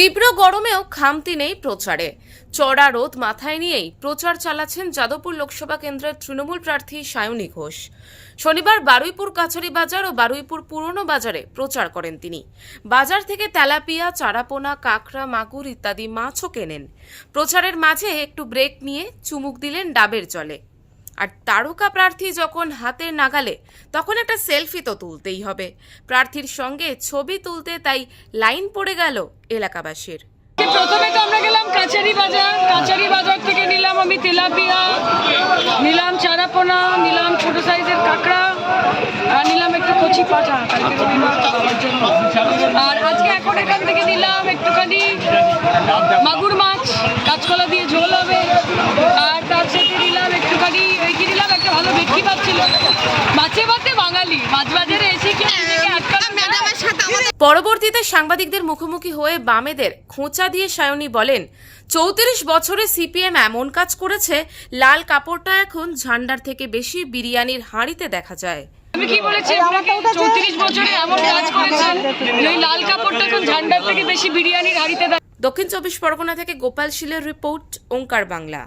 তীব্র গরমেও খামতি নেই প্রচারে। চড়া রোদ মাথায় নিয়েই প্রচার চালাচ্ছেন যাদবপুর লোকসভা কেন্দ্রের তৃণমূল প্রার্থী সায়নী ঘোষ। শনিবার বারুইপুর কাছারি বাজার ও বারুইপুর পুরনো বাজারে প্রচার করেন তিনি। বাজার থেকে তেলাপিয়া, চারাপোনা, কাঁকড়া, মাগুর ইত্যাদি মাছও কেনেন। প্রচারের মাঝে একটু ব্রেক নিয়ে চুমুক দিলেন ডাবের জলে। আর তারকা প্রার্থী যখন হাতের নাগালে, তখন একটা সেলফি তো তুলতেই হবে। প্রার্থীর সঙ্গে ছবি তুলতে তাই লাইন পড়ে গেল এলাকাবাসীর। প্রথমে তো আমরা গেলাম কাচারি বাজার কাচারি বাজার থেকে নিলাম আমি তেলাপিয়া, নিলাম চারাপোনা, নিলাম ছোট সাইজের কাঁকড়া, আর নিলাম একটু কচি পাঠা আর আজকে এখন এখান থেকে নিলাম একটুখানি মাগুর মাছ মাছ মাছে বাঙালি এসে কি যায়? পরবর্তীতে সাংবাদিকদের মুখোমুখি হয়ে বামেদের খোঁচা দিয়ে সায়নী বলেন চৌত্রিশ বছরে সিপিএম এমন কাজ করেছে লাল কাপড়টা এখন ঝান্ডার থেকে বেশি বিরিয়ানির হাঁড়িতে দেখা যায়। আমি কি বলেছি? আপনাকে চৌত্রিশ বছরে এমন কাজ করেছেন লাল কাপড়টা এখন ঝান্ডার থেকে বেশি বিরিয়ানির হাড়িতে দক্ষিণ চব্বিশ পরগনা থেকে গোপাল শীলের রিপোর্ট ওঙ্কার বাংলা।